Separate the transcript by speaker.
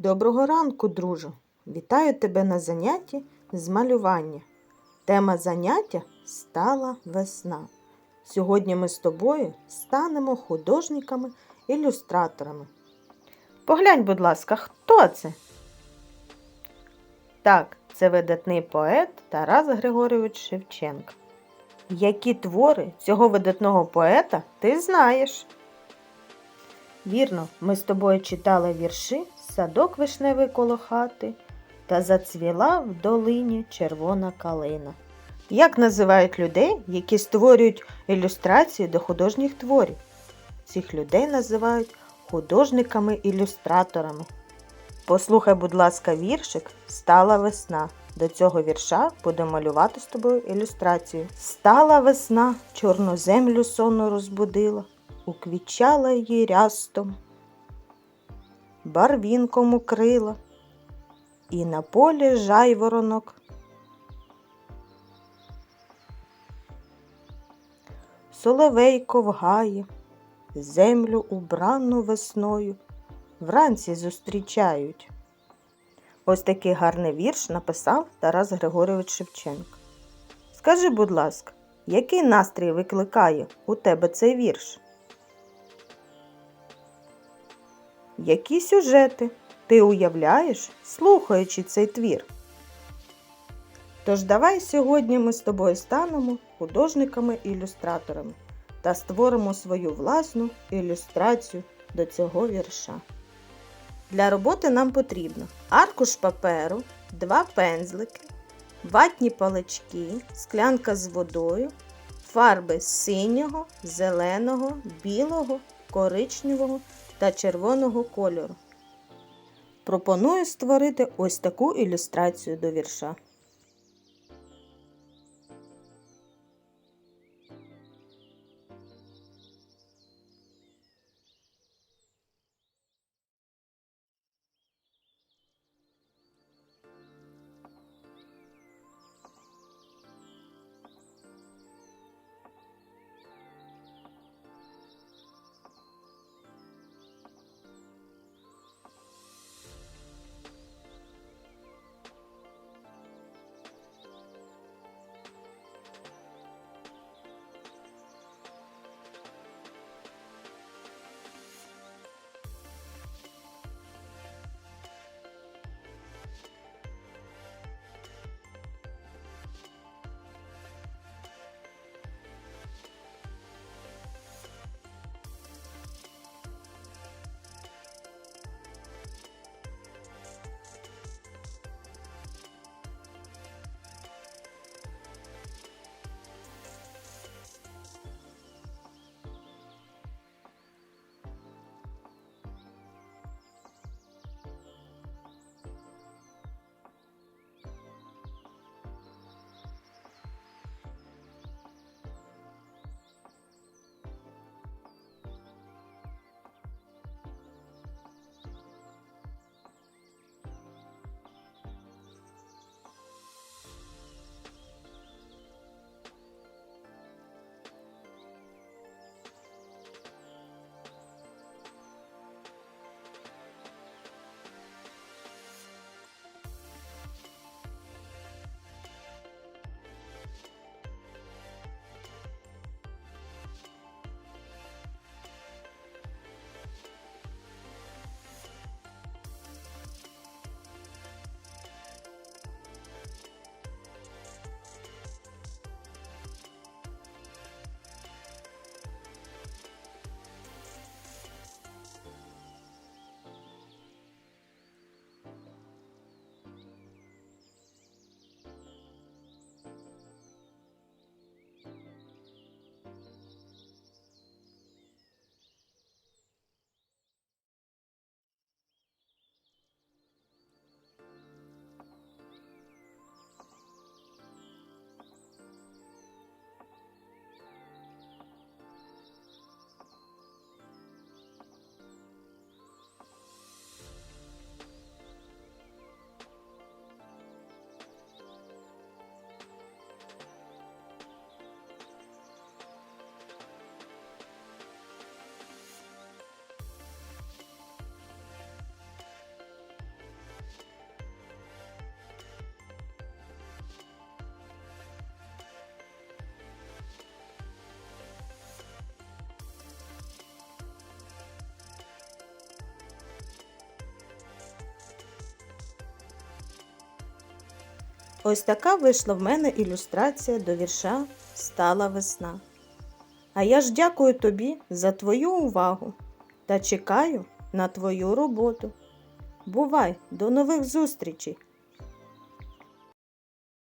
Speaker 1: Доброго ранку, друже! Вітаю тебе на занятті з малювання. Тема заняття стала весна. Сьогодні ми з тобою станемо художниками-ілюстраторами. Поглянь, будь ласка, хто це? Так, це видатний поет Тарас Григорович Шевченко. Які твори цього видатного поета ти знаєш? Вірно, ми з тобою читали вірші Садок вишневий коло хати та зацвіла в долині червона калина. Як називають людей, які створюють ілюстрації до художніх творів? Цих людей називають художниками-ілюстраторами. Послухай, будь ласка, віршик Стала весна. До цього вірша будемо малювати з тобою ілюстрацію. Стала весна, чорну землю сонно розбудила, уквічала її рястом, барвінком укрила, і на полі жайворонок. Соловейко вгає, землю убрану весною, вранці зустрічають. Ось такий гарний вірш написав Тарас Григорович Шевченко. Скажи, будь ласка, який настрій викликає у тебе цей вірш? Які сюжети ти уявляєш, слухаючи цей твір? Тож давай сьогодні ми з тобою станемо художниками-ілюстраторами та створимо свою власну ілюстрацію до цього вірша. Для роботи нам потрібно аркуш паперу, два пензлики, ватні палички, склянка з водою, фарби синього, зеленого, білого, коричневого та червоного кольору. Пропоную створити ось таку ілюстрацію до вірша. Ось така вийшла в мене ілюстрація до вірша Стала весна. А я ж дякую тобі за твою увагу та чекаю на твою роботу. Бувай, до нових зустрічей!